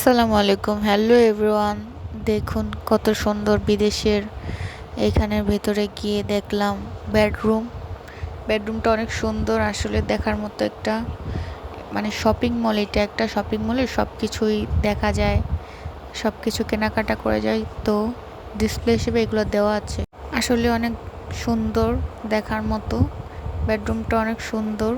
আসসালামু আলাইকুম। Hello everyone দেখুন কত সুন্দর বিদেশের এখানের ভেতরে গিয়ে দেখলাম বেডরুম বেডরুমটা অনেক সুন্দর আসলে দেখার মতো একটা মানে শপিং মল এটা একটা শপিং মলে সব কিছুই দেখা যায় সব কিছু কেনাকাটা করা যায়। তো ডিসপ্লে হিসেবে এগুলো দেওয়া আছে। আসলে অনেক সুন্দর দেখার মতো। বেডরুমটা অনেক সুন্দর।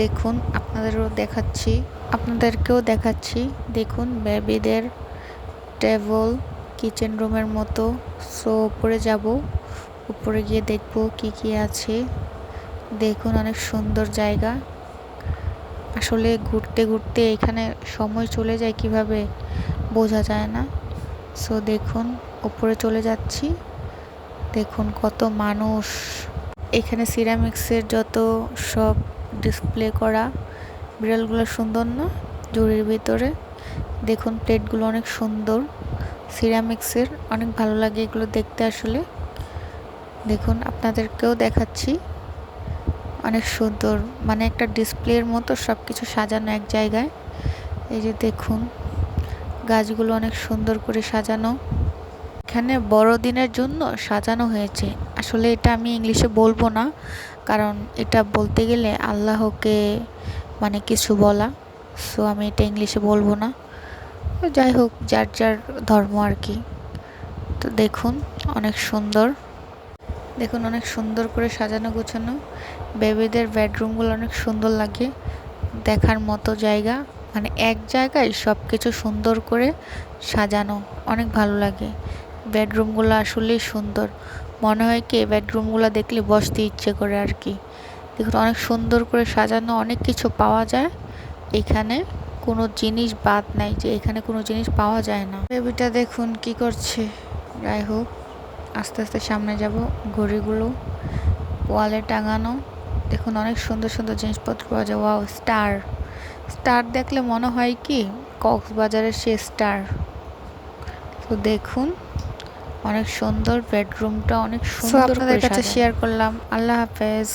দেখুন, আপনাদেরও দেখাচ্ছি। আপনাদেরকেও দেখাচ্ছি। দেখুন, বেবিদের টেবল কিচেন রুমের মতো। সো উপরে যাব। উপরে গিয়ে দেখব কি কি আছে। দেখুন, অনেক সুন্দর জায়গা। আসলে ঘুরতে ঘুরতে এখানে সময় চলে যায় কীভাবে বোঝা যায় না। সো দেখুন, উপরে চলে যাচ্ছি। দেখুন, কত মানুষ। এখানে সিরামিক্সের যত সব ডিসপ্লে করা। বিড়ালগুলো সুন্দর না? জুড়ির ভিতরে। দেখুন, প্লেটগুলো অনেক সুন্দর। সিরামিক্সের অনেক ভালো লাগে এগুলো দেখতে আসলে। দেখুন, আপনাদেরকেও দেখাচ্ছি। অনেক সুন্দর। মানে একটা ডিসপ্লের মতো সব কিছু সাজানো এক জায়গায়। এই যে দেখুন, গাছগুলো অনেক সুন্দর করে সাজানো। এখানে বড়দিনের জন্য সাজানো হয়েছে। আসলে এটা আমি ইংলিশে বলব না, কারণ এটা বলতে গেলে আল্লাহকে মানে কিছু বলা। সো আমি এটা ইংলিশে বলব না। যাই হোক, যার যার ধর্ম আর কি। তো দেখুন, অনেক সুন্দর। দেখুন, অনেক সুন্দর করে সাজানো গোছানো। বেবিদের বেডরুমগুলো অনেক সুন্দর লাগে। দেখার মতো জায়গা। মানে এক জায়গায় সব কিছু সুন্দর করে সাজানো। অনেক ভালো লাগে। বেডরুমগুলো আসলেই সুন্দর। মনে হয় কি বেডরুমগুলো দেখলে বসতে ইচ্ছে করে আর কি। দেখুন অনেক সুন্দর করে সাজানো অনেক কিছু পাওয়া যায়। এখানে কোনো জিনিস বাদ নাই যে এখানে কোনো জিনিস পাওয়া যায় না। বেবিটা দেখুন কি করছে। যাই হোক আস্তে আস্তে সামনে যাব ঘড়িগুলো ওয়ালে টাঙানো। দেখুন অনেক সুন্দর সুন্দর জিনিসপত্র পাওয়া যায়। Wow star. স্টার দেখলে মনে হয় কি? কক্সবাজারের সে স্টার। তো দেখুন অনেক সুন্দর বেডরুমটা অনেক সুন্দর আপনাদের কাছে শেয়ার করলাম। আল্লাহ হাফেজ।